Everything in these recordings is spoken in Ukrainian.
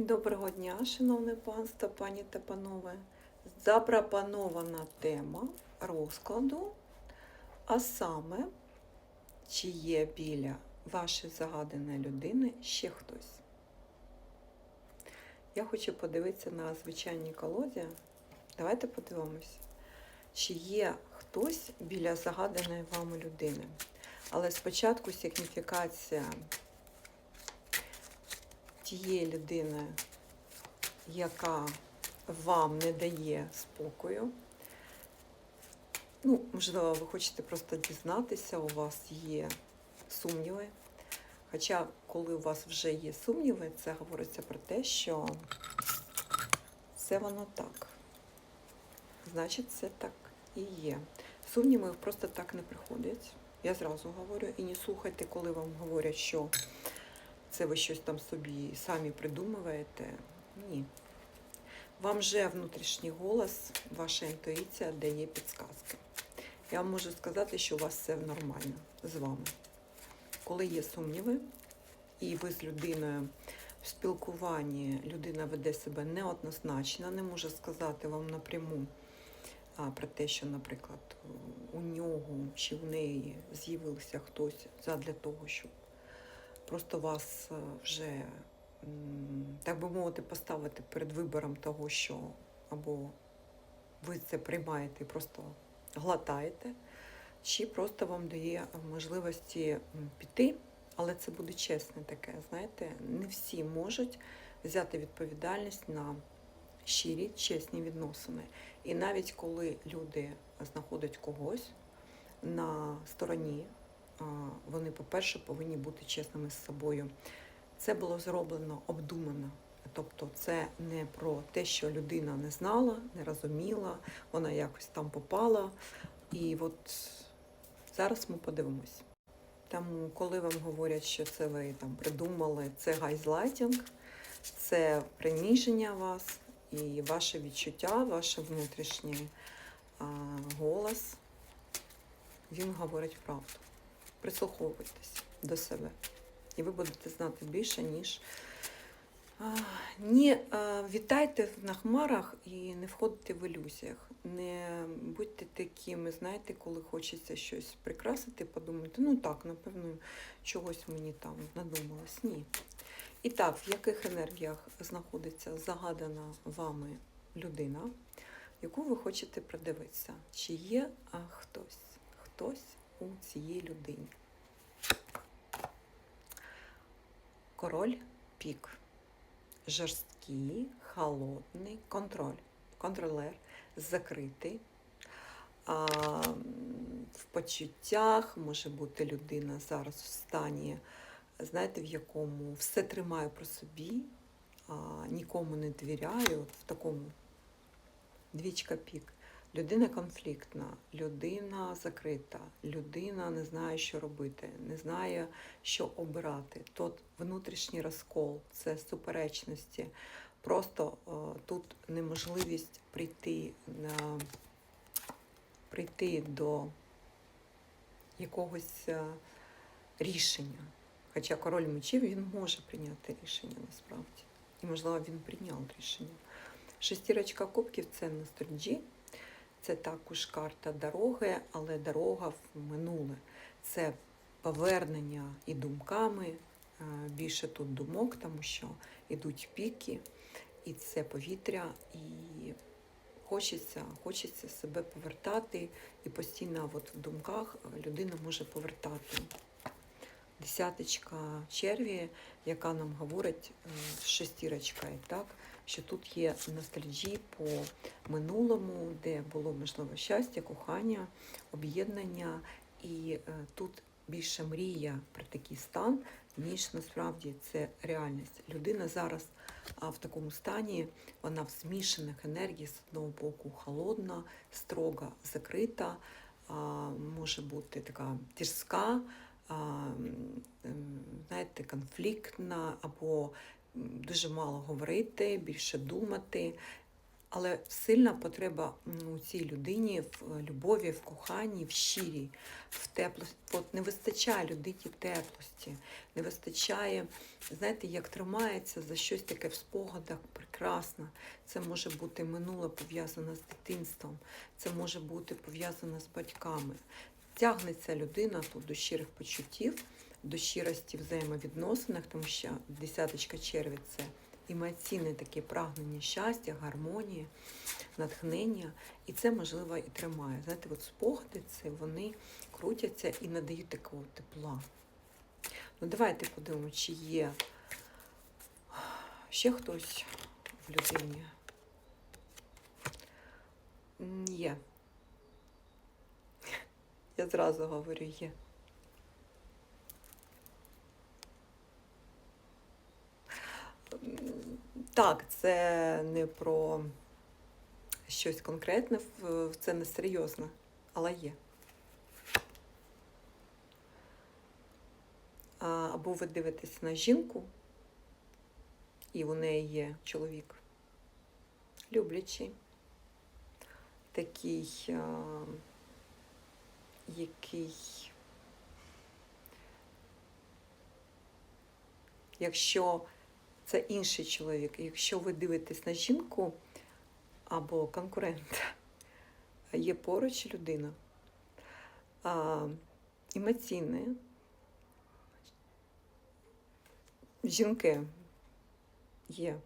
Доброго дня, шановне панство, пані та панове. Запропонована тема розкладу, а саме, чи є біля вашої загаданої людини ще хтось. Я хочу подивитися на звичайній колоді. Давайте подивимось, чи є хтось біля загаданої вами людини. Але спочатку сигніфікація тієї людини, яка вам не дає спокою. Ну, можливо, ви хочете просто дізнатися, у вас є сумніви. Хоча, коли у вас вже є сумніви, це говориться про те, що це воно так. Значить, це так і є. Сумніви просто так не приходять. Я зразу говорю, і не слухайте, коли вам говорять, що це ви щось там собі самі придумуєте. Ні. Вам вже внутрішній голос, ваша інтуїція дає підсказки. Я вам можу сказати, що у вас все нормально з вами. Коли є сумніви, і ви з людиною в спілкуванні людина веде себе неоднозначно, не може сказати вам напряму про те, що, наприклад, у нього чи в неї з'явився хтось задля того, щоб просто вас е, вже, так би мовити, поставити перед вибором того, що або ви це приймаєте і просто глотаєте, чи просто вам дає можливості піти, але це буде чесне таке, знаєте, не всі можуть взяти відповідальність на щирі, чесні відносини. І навіть коли люди знаходять когось на стороні, вони, по-перше, повинні бути чесними з собою. Це було зроблено обдумано. Тобто це не про те, що людина не знала, не розуміла, вона якось там попала. І от зараз ми подивимось. Тому, коли вам говорять, що це ви там придумали, це гайзлайтінг, це приниження вас і ваше відчуття, ваш внутрішній голос, він говорить правду прислуховуйтесь до себе. І ви будете знати більше, ніж. А, вітайте на хмарах і не входьте в ілюзіях. Не будьте такими, знаєте, коли хочеться щось прикрасити, подумати, ну так, напевно, чогось мені там надумалось. Ні. І так, в яких енергіях знаходиться загадана вами людина, яку ви хочете придивитися? Чи є хтось? Хтось у цієї людині. Король пік. Жорсткий, холодний контроль. Контролер закритий. В почуттях може бути людина зараз в стані, знаєте, в якому все тримаю про собі, нікому не довіряю, от в такому двічка пік. Людина конфліктна, людина закрита, людина не знає, що робити, не знає, що обирати. Тут внутрішній розкол, це суперечності. Просто о, тут неможливість прийти на прийти до якогось е, рішення. Хоча король мечів він може прийняти рішення насправді. І, можливо, він прийняв рішення. Шестірочка кубків це ностальджі. Це також карта дороги, але дорога в минуле. Це повернення і думками. е, Більше тут думок, тому що йдуть піки, і це повітря, і хочеться, хочеться себе повертати, і постійно от в думках людина може повертати. Десяточка черві, яка нам говорить е, з шестірочкою, так? Що тут є ностальджі по минулому, де було можливо щастя, кохання, об'єднання, і е, тут більше мрія про такий стан, ніж насправді це реальність. Людина зараз в такому стані, вона в змішаних енергіях, з одного боку холодна, строга, закрита, може бути така тяжка, знаєте, конфліктна або дуже мало говорити, більше думати. Але сильна потреба у цій людині в любові, в коханні, в щирій, в теплості. От не вистачає людині теплості, не вистачає, знаєте, як тримається за щось таке в спогадах прекрасне. Це може бути минуле пов'язане з дитинством, це може бути пов'язане з батьками. Тягнеться людина тут до щирих почуттів, до щирості взаємовідносинах, тому що десяточка черві це емоційне таке прагнення щастя, гармонії, натхнення. І це, можливо, і тримає. Знаєте, от спогади це вони крутяться і надають такого тепла. Ну, давайте подивимося, чи є ще хтось в людині. Є. Я зразу говорю, є. Так, це не про щось конкретне, це не серйозно, але є. Або ви дивитесь на жінку, і у неї є чоловік, люблячий, такий, який, якщо це інший чоловік, якщо ви дивитесь на жінку або конкурента, є поруч людина, а, емоційна, жінки є.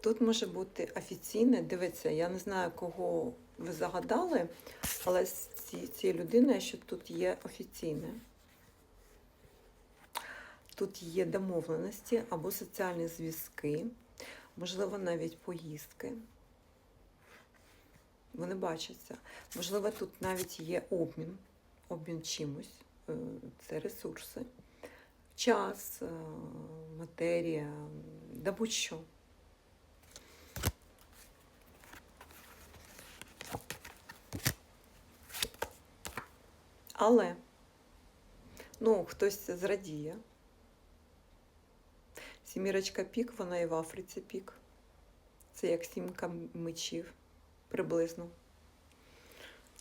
Тут може бути офіційне, дивіться, я не знаю, кого ви загадали, але з ці- цією людиною, що тут є офіційне. Тут є домовленості або соціальні зв'язки, можливо, навіть поїздки. Вони бачаться. Можливо, тут навіть є обмін, обмін чимось. Е, Це ресурси, час, е, матерія, да будь-що. Але ну, хтось зрадіє. Сімірочка пік, вона і в Африці пік. Це як сімка мечів приблизно.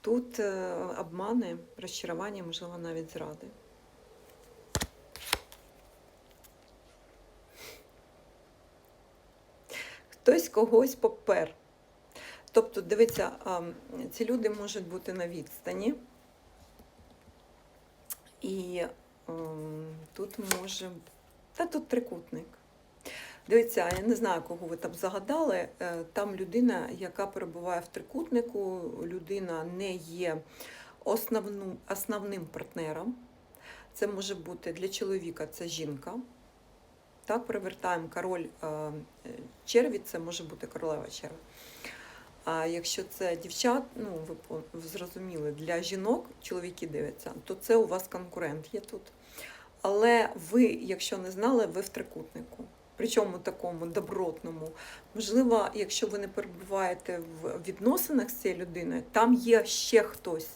Тут е, обмани, розчарування, можливо, навіть зради. Хтось когось попер. Тобто, дивіться, ці люди можуть бути на відстані. І ем, тут може. Та тут трикутник. Дивіться, я не знаю, кого ви там загадали. Е, Там людина, яка перебуває в трикутнику, людина не є основним, основним партнером. Це може бути для чоловіка це жінка. Так, привертаємо король е, черві, це може бути королева черві. А якщо це дівчат, ну ви зрозуміли, для жінок чоловіки дивляться, то це у вас конкурент є тут. Але ви, якщо не знали, ви в трикутнику. Причому такому добротному. Можливо, якщо ви не перебуваєте в відносинах з цією людиною, там є ще хтось.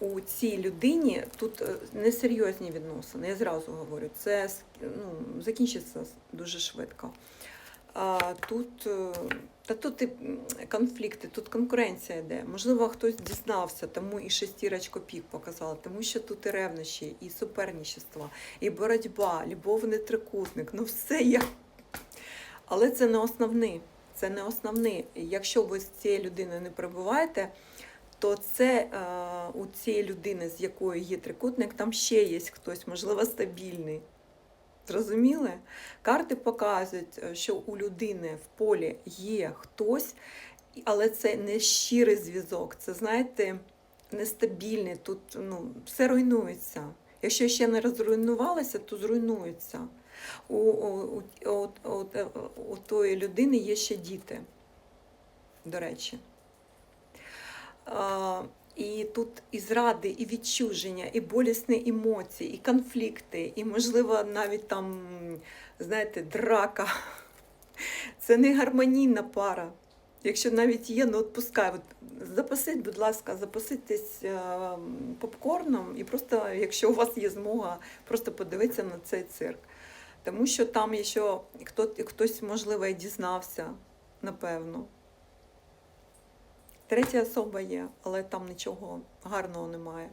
У цій людині тут е, несерйозні відносини, я зразу говорю, це ну, закінчиться дуже швидко. Тут, е, та тут і конфлікти, тут конкуренція йде. Можливо, хтось дізнався, тому і шестірочку пік показала, тому що тут і ревнощі, і суперничество, і боротьба, любовний трикутник, ну все є. Але це не основний. Це не основний. Якщо ви з цією людиною не перебуваєте, то це е, у цієї людини, з якою є трикутник, там ще є хтось, можливо, стабільний. Зрозуміли? Карти показують, е, що у людини в полі є хтось, але це не щирий зв'язок. Це, знаєте, нестабільний. Тут ну, все руйнується. Якщо ще не розруйнувалося, то зруйнується. У, у, у, у, у, у тої людини є ще діти, до речі. І тут і зради, і відчуження, і болісні емоції, і конфлікти, і, можливо, навіть там, знаєте, драка. Це не гармонійна пара. Якщо навіть є, ну от пускай. От, запасіть, будь ласка, запаситесь е, попкорном і просто, якщо у вас є змога, просто подивитися на цей цирк. Тому що там ще хто, хтось, можливо, і дізнався, напевно. Третя особа є, але там нічого гарного немає.